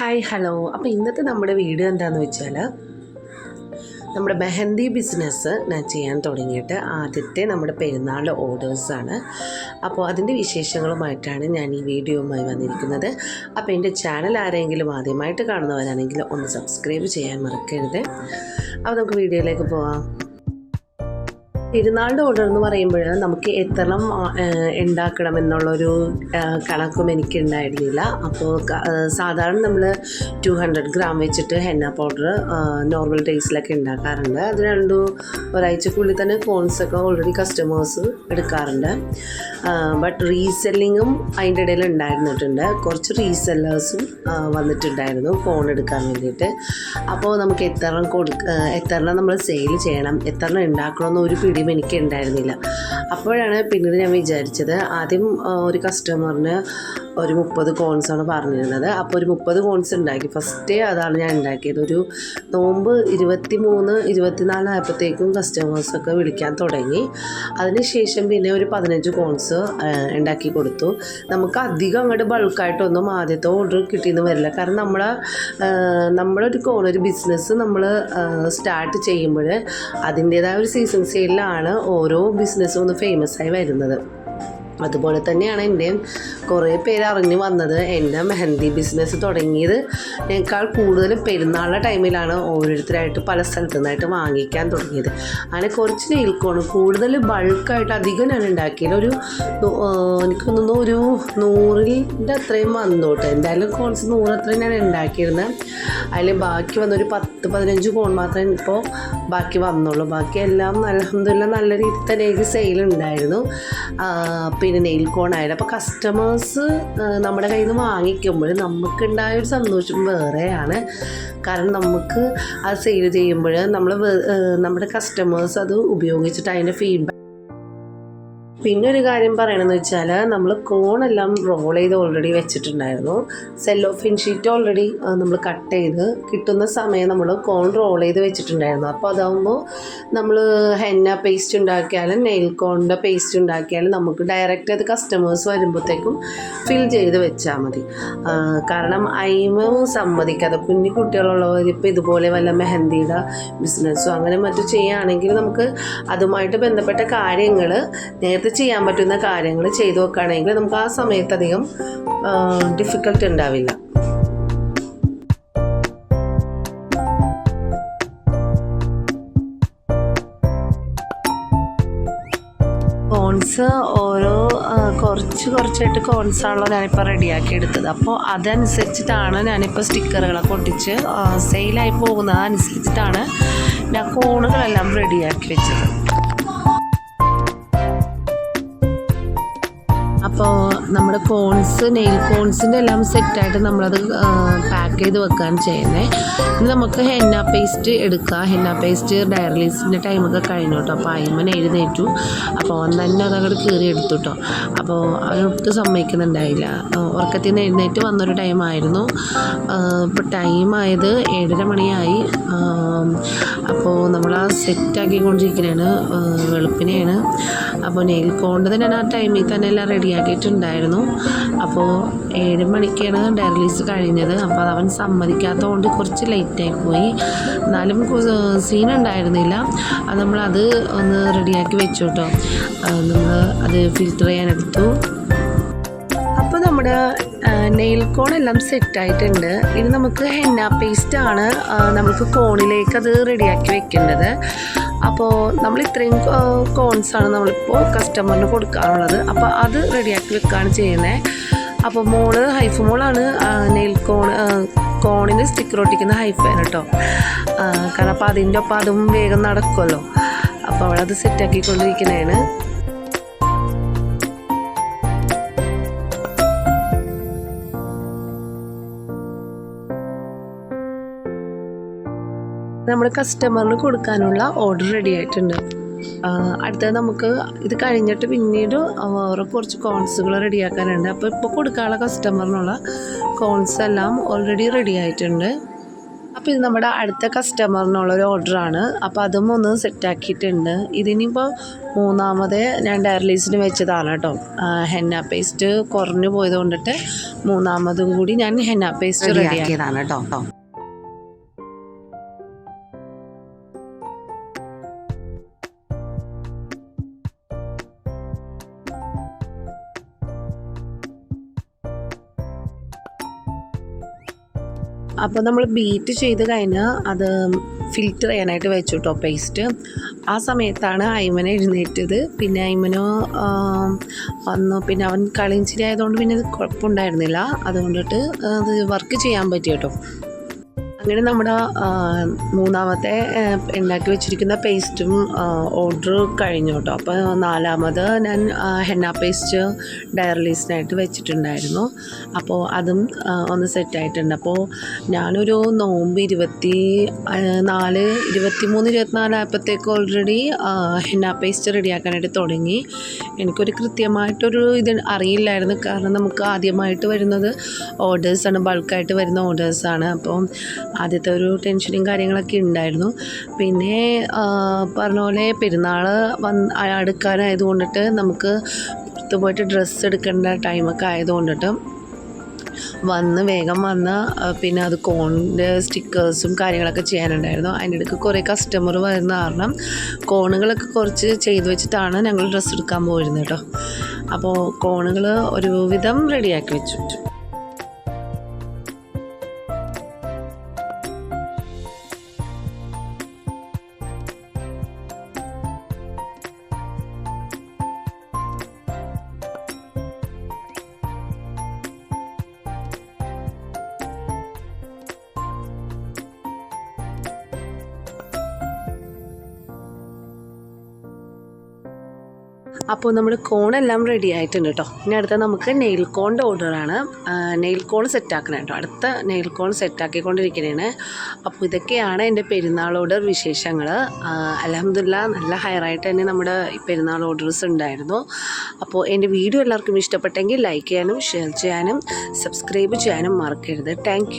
Hi hello അപ്പോൾ ഇന്നത്തെ നമ്മുടെ വീഡിയോ എന്താണെന്ന് വെച്ചാൽ നമ്മുടെ മെഹന്തി ബിസിനസ് ഞാൻ ചെയ്യാൻ തുടങ്ങിയിട്ട് ആദ്യത്തെ നമ്മുടെ പെരുന്നാൾ ഓർഡേഴ്സാണ് അപ്പോൾ അതിന്റെ വിശേഷങ്ങളുമായിട്ടാണ് ഞാൻ ഈ വീഡിയോയുമായി വന്നിരിക്കുന്നത്. അപ്പോൾ എന്റെ ചാനൽ ആരെങ്കിലും ആദ്യമായിട്ട് കാണുന്നവരാണെങ്കിൽ ഒന്ന് സബ്സ്ക്രൈബ് ചെയ്യാൻ മറക്കരുത്. അപ്പോൾ നമുക്ക് വീഡിയോയിലേക്ക് പോവാം. പെരുന്നാളിന്റെ ഓർഡർ എന്ന് പറയുമ്പോൾ നമുക്ക് എത്രണ്ണം ഉണ്ടാക്കണം എന്നുള്ളൊരു കണക്കും എനിക്ക് ഉണ്ടായിരുന്നില്ല അപ്പോൾ സാധാരണ നമ്മൾ ടു ഹൺഡ്രഡ് ഗ്രാം വെച്ചിട്ട് ഹെന്ന പൗഡർ നോർമൽ ഡേയ്സിലൊക്കെ ഉണ്ടാക്കാറുണ്ട് അത് രണ്ടു ഒരാഴ്ചക്കുള്ളിൽ തന്നെ കോൺസൊക്കെ ഓൾറെഡി കസ്റ്റമേഴ്സ് എടുക്കാറുണ്ട്. ബട്ട് റീസെല്ലിങ്ങും അതിന്റെ ഇടയിൽ ഉണ്ടായിരുന്നിട്ടുണ്ട് കുറച്ച് റീസെല്ലേഴ്സും വന്നിട്ടുണ്ടായിരുന്നു ഫോൺ എടുക്കാൻ വേണ്ടിയിട്ട്. അപ്പോൾ നമുക്ക് എത്രണ്ണം കൊടുക്ക എത്രണ്ണം നമ്മൾ സെയിൽ ചെയ്യണം എത്രണ്ണം ഉണ്ടാക്കണമെന്ന് ഒരു പിടിയും എനിക്ക് ഉണ്ടായിരുന്നില്ല അപ്പോഴാണ് പിന്നീട് ഞാൻ വിചാരിച്ചത് ആദ്യം ഒരു കസ്റ്റമറിന് ഒരു മുപ്പത് കോൺസാണ് പറഞ്ഞിരുന്നത്. അപ്പോൾ ഒരു മുപ്പത് കോൺസ് ഉണ്ടാക്കി. ഫസ്റ്റേ അതാണ് ഞാൻ ഉണ്ടാക്കിയത്. ഒരു നോമ്പ് ഇരുപത്തി മൂന്ന് ഇരുപത്തിനാല് ആയപ്പോഴത്തേക്കും കസ്റ്റമേഴ്സൊക്കെ വിളിക്കാൻ തുടങ്ങി. അതിനുശേഷം പിന്നെ ഒരു പതിനഞ്ച് കോൺസ് ഉണ്ടാക്കി കൊടുത്തു. നമുക്ക് അധികം അങ്ങോട്ട് ബൾക്കായിട്ടൊന്നും ആദ്യത്തെ ഓർഡർ കിട്ടിയെന്ന് വരില്ല. കാരണം നമ്മൾ നമ്മളൊരു കോൺ ഒരു ബിസിനസ് നമ്മൾ സ്റ്റാർട്ട് ചെയ്യുമ്പോൾ അതിന്റേതായ ഒരു സീസൺ സെയിലാണ് ഓരോ ബിസിനസ്സും ഒന്ന് ഫേമസ് ആയി വരുന്നത്. അതുപോലെ തന്നെയാണ് എന്റെയും കുറേ പേര് അറിഞ്ഞു വന്നത്. എന്റെ മെഹന്തി ബിസിനസ് തുടങ്ങിയത് എന്നേക്കാൾ കൂടുതൽ പെരുന്നാളിന്റെ ടൈമിലാണ് ഓരോരുത്തരായിട്ട് പല സ്ഥലത്തു നിന്നായിട്ട് വാങ്ങിക്കാൻ തുടങ്ങിയത്. അങ്ങനെ കുറച്ച് നെയിൽക്കോണ്. കൂടുതൽ ബൾക്കായിട്ട് അധികം ഞാൻ ഉണ്ടാക്കിയത് ഒരു എനിക്ക് തോന്നുന്നു ഒരു നൂറിന്റെ അത്രയും വന്നോട്ടെ. എന്തായാലും കോൺസ് നൂറ് അത്രയും ഞാൻ ഉണ്ടാക്കിയിരുന്നത് അതിൽ ബാക്കി വന്നൊരു പത്ത് പതിനഞ്ച് കോൺ മാത്രമേ ഇപ്പോൾ ബാക്കി വന്നുള്ളൂ. ബാക്കി എല്ലാം അലഹമില്ല നല്ല രീതിയിൽ തന്നെ എനിക്ക് സെയിൽ ഉണ്ടായിരുന്നു. ആ, പിന്നെ നെയിൽ കോൺ ആയാലും അപ്പോൾ കസ്റ്റമേഴ്സ് നമ്മുടെ കയ്യിൽ നിന്ന് വാങ്ങിക്കുമ്പോൾ നമുക്കുണ്ടായ ഒരു സന്തോഷം വേറെയാണ്. കാരണം നമുക്ക് അത് സെയിൽ ചെയ്യുമ്പോൾ നമ്മൾ നമ്മുടെ കസ്റ്റമേഴ്സ് അത് ഉപയോഗിച്ചിട്ട് അതിന്റെ ഫീഡ്ബാക്ക് പിന്നെ ഒരു കാര്യം പറയണമെന്ന് വെച്ചാൽ നമ്മൾ കോണെല്ലാം റോൾ ചെയ്ത് ഓൾറെഡി വെച്ചിട്ടുണ്ടായിരുന്നു. സെല്ലോ ഫിൻ ഷീറ്റ് ഓൾറെഡി നമ്മൾ കട്ട് ചെയ്ത് കിട്ടുന്ന സമയം നമ്മൾ കോൺ റോൾ ചെയ്ത് വെച്ചിട്ടുണ്ടായിരുന്നു. അപ്പോൾ അതാകുമ്പോൾ നമ്മൾ ഹെന്ന പേസ്റ്റ് ഉണ്ടാക്കിയാലും നെയിൽ കോണിന്റെ പേസ്റ്റ് ഉണ്ടാക്കിയാലും നമുക്ക് ഡയറക്റ്റ് അത് കസ്റ്റമേഴ്സ് വരുമ്പോഴത്തേക്കും ഫിൽ ചെയ്ത് വെച്ചാൽ മതി. കാരണം അയിമ സമ്മതിക്കാതെ കുഞ്ഞു കുട്ടികളുള്ളവർ ഇപ്പോൾ ഇതുപോലെ വല്ല മെഹന്തിയുടെ ബിസിനസ്സോ അങ്ങനെ മറ്റു ചെയ്യുകയാണെങ്കിൽ നമുക്ക് അതുമായിട്ട് ബന്ധപ്പെട്ട കാര്യങ്ങൾ നേരത്തെ ചെയ്യാൻ പറ്റുന്ന കാര്യങ്ങൾ ചെയ്തു വെക്കുകയാണെങ്കിൽ നമുക്ക് ആ സമയത്ത് അധികം ഡിഫിക്കൽട്ട് ഉണ്ടാവില്ല. കോൺസ് ഓരോ കുറച്ച് കുറച്ചായിട്ട് കോൺസാണല്ലോ ഞാനിപ്പോൾ റെഡിയാക്കി എടുത്തത്. അപ്പോൾ അതനുസരിച്ചിട്ടാണ് ഞാനിപ്പോൾ സ്റ്റിക്കറുകളൊക്കെ ഒട്ടിച്ച് സെയിലായി പോകുന്നത്. അനുസരിച്ചിട്ടാണ് ഞാൻ കോണുകളെല്ലാം റെഡിയാക്കി വെച്ചത്. നമ്മുടെ കോൺസ് നെയിൽ കോൺസിന്റെ എല്ലാം സെറ്റായിട്ട് നമ്മളത് പാക്ക് ചെയ്ത് വെക്കാൻ ചെയ്യുന്നത് ഇനി നമുക്ക് ഹെന്ന പേസ്റ്റ് എടുക്കുക ഹെന്ന പേസ്റ്റ് ഡയറലീസിന്റെ ടൈമൊക്കെ കഴിഞ്ഞു കേട്ടോ. അപ്പോൾ അയിമൻ എഴുന്നേറ്റു. അപ്പോൾ അവൻ തന്നെ അതങ്ങോട്ട് കീറി എടുത്തു കേട്ടോ. അപ്പോൾ അവനൊട്ടും സമ്മതിക്കുന്നുണ്ടായില്ല. ഉറക്കത്തിൽ നിന്ന് എഴുന്നേറ്റ് വന്നൊരു ടൈമായിരുന്നു ഇപ്പോൾ ടൈമായത് ഏഴര മണിയായി. അപ്പോൾ നമ്മൾ ആ സെറ്റാക്കിക്കൊണ്ടിരിക്കുന്നതാണ് വെളുപ്പിനെയാണ്. അപ്പോൾ നെയിൽ കോണ്ടത് ഞാൻ ആ ടൈമിൽ തന്നെ എല്ലാം റെഡിയാക്കിയിട്ടുണ്ടായിരുന്നു അപ്പോൾ ഏഴ് മണിക്കാണ് ഡയറലീസ് കഴിഞ്ഞത്. അപ്പോൾ അവൻ സമ്മതിക്കാത്തതുകൊണ്ട് കുറച്ച് ലേറ്റായി പോയി. എന്നാലും സീൻ ഉണ്ടായിരുന്നില്ല. അത് നമ്മളത് ഒന്ന് റെഡിയാക്കി വെച്ചു കേട്ടോ നമ്മൾ അത് ഫിൽറ്റർ ചെയ്യാനെടുത്തു അപ്പോൾ നമ്മുടെ നെയിൽ കോൺ എല്ലാം സെറ്റായിട്ടുണ്ട് ഇനി നമുക്ക് ഹെന്ന പേസ്റ്റ് ആണ് നമുക്ക് കോണിലേക്ക് അത് റെഡിയാക്കി വെക്കേണ്ടത്. അപ്പോൾ നമ്മൾ ഇത്രയും കോൺസ് ആണ് നമ്മളിപ്പോൾ കസ്റ്റമറിന് കൊടുക്കാനുള്ളത് അപ്പോൾ അത് റെഡിയാക്കി വെക്കുകയാണ് ചെയ്യുന്നത് അപ്പോൾ മോൾ ഹൈഫ് മോളാണ് നെയിൽ കോൺ കോണിന് സ്റ്റിക്കർ ഒട്ടിക്കുന്ന ഹൈഫാൻ കേട്ടോ ആ, കാരണം അപ്പോൾ അതിന്റെ ഒപ്പം അതും വേഗം നടക്കുമല്ലോ അപ്പോൾ അവളത് സെറ്റാക്കിക്കൊണ്ടിരിക്കുന്നതാണ് നമ്മൾ കസ്റ്റമറിന് കൊടുക്കാനുള്ള ഓർഡർ റെഡി ആയിട്ടുണ്ട്. അടുത്തത് നമുക്ക് ഇത് കഴിഞ്ഞിട്ട് പിന്നീട് വേറെ കുറച്ച് കോൺസുകൾ റെഡിയാക്കാനുണ്ട് അപ്പോൾ ഇപ്പോൾ കൊടുക്കാനുള്ള കസ്റ്റമറിനുള്ള കോൺസ് എല്ലാം ഓൾറെഡി റെഡി ആയിട്ടുണ്ട്. അപ്പോൾ ഇത് നമ്മുടെ അടുത്ത കസ്റ്റമറിനുള്ള ഒരു ഓർഡറാണ് അപ്പോൾ അതും ഒന്ന് സെറ്റാക്കിയിട്ടുണ്ട് ഇതിനിപ്പോൾ മൂന്നാമത് ഞാൻ ഡയർലീസിന് വെച്ചതാണ് കേട്ടോ. ഹെന്ന പേസ്റ്റ് കുറഞ്ഞു പോയത് കൊണ്ടിട്ട് മൂന്നാമതും കൂടി ഞാൻ ഹെന്ന പേസ്റ്റ് റെഡിയാക്കിയതാണ് കേട്ടോ. അപ്പോൾ നമ്മൾ ബീറ്റ് ചെയ്ത് കഴിഞ്ഞാൽ അത് ഫിൽറ്റർ ചെയ്യാനായിട്ട് വെച്ചു കേട്ടോ പേസ്റ്റ് ആ സമയത്താണ് അയ്മന എഴുന്നേറ്റത്. പിന്നെ ഐമനോ വന്നു. പിന്നെ അവൻ കളിഞ്ചിരി ആയതുകൊണ്ട് പിന്നെ ഇത് കുഴപ്പമുണ്ടായിരുന്നില്ല അതുകൊണ്ടിട്ട് അത് വർക്ക് ചെയ്യാൻ പറ്റി കേട്ടോ അങ്ങനെ നമ്മുടെ മൂന്നാമത്തെ ഉണ്ടാക്കി വെച്ചിരിക്കുന്ന പേസ്റ്റും ഓർഡർ കഴിഞ്ഞു കേട്ടോ. അപ്പോൾ നാലാമത് ഞാൻ ഹെന്ന പേസ്റ്റ് ഡയറലീസിനായിട്ട് വെച്ചിട്ടുണ്ടായിരുന്നു. അപ്പോൾ അതും ഒന്ന് സെറ്റായിട്ടുണ്ട് അപ്പോൾ ഞാനൊരു നോമ്പ് ഇരുപത്തി നാല് ഇരുപത്തി മൂന്ന് ഇരുപത്തിനാലായപ്പോഴത്തേക്ക് ഓൾറെഡി ഹെന്ന പേസ്റ്റ് റെഡിയാക്കാനായിട്ട് തുടങ്ങി. എനിക്കൊരു കൃത്യമായിട്ടൊരു ഇത് അറിയില്ലായിരുന്നു. കാരണം നമുക്ക് ആദ്യമായിട്ട് വരുന്നത് ഓർഡേഴ്സാണ് ബൾക്കായിട്ട് വരുന്ന ഓർഡേഴ്സാണ് അപ്പോൾ ആദ്യത്തെ ഒരു ടെൻഷനും കാര്യങ്ങളൊക്കെ ഉണ്ടായിരുന്നു പിന്നെ പറഞ്ഞ പോലെ പെരുന്നാൾ വന്ന് അടുക്കാനായത് കൊണ്ടിട്ട് നമുക്ക് പുറത്ത് പോയിട്ട് ഡ്രസ്സ് എടുക്കേണ്ട ടൈമൊക്കെ ആയതുകൊണ്ടിട്ട് വന്ന് വേഗം വന്ന് പിന്നെ അത് കോണിന്റെ സ്റ്റിക്കേഴ്സും കാര്യങ്ങളൊക്കെ ചെയ്യാനുണ്ടായിരുന്നു. അതിന്റെ ഇടയ്ക്ക് കുറേ കസ്റ്റമർ വരുന്ന കാരണം കോണുകളൊക്കെ കുറച്ച് ചെയ്തു വെച്ചിട്ടാണ് ഞങ്ങൾ ഡ്രസ്സ് എടുക്കാൻ പോയിരുന്നത് കേട്ടോ അപ്പോൾ കോണുകൾ ഒരുവിധം റെഡിയാക്കി വെച്ചു. അപ്പോൾ നമ്മുടെ കോണെല്ലാം റെഡി ആയിട്ടുണ്ട് കേട്ടോ ഇനി അടുത്ത നമുക്ക് നെയിൽ കോണിന്റെ ഓർഡറാണ് നെയിൽ കോൺ സെറ്റാക്കണം കേട്ടോ അടുത്ത നെയിൽ കോൺ സെറ്റാക്കിക്കൊണ്ടിരിക്കുന്നതാണ് അപ്പോൾ ഇതൊക്കെയാണ് എന്റെ പെരുന്നാൾ ഓർഡർ വിശേഷങ്ങൾ അലഹമില്ല നല്ല ഹയറായിട്ട് തന്നെ നമ്മുടെ പെരുന്നാൾ ഓർഡേഴ്സ് ഉണ്ടായിരുന്നു. അപ്പോൾ എന്റെ വീഡിയോ എല്ലാവർക്കും ഇഷ്ടപ്പെട്ടെങ്കിൽ ലൈക്ക് ചെയ്യാനും ഷെയർ ചെയ്യാനും സബ്സ്ക്രൈബ് ചെയ്യാനും മറക്കരുത്. താങ്ക്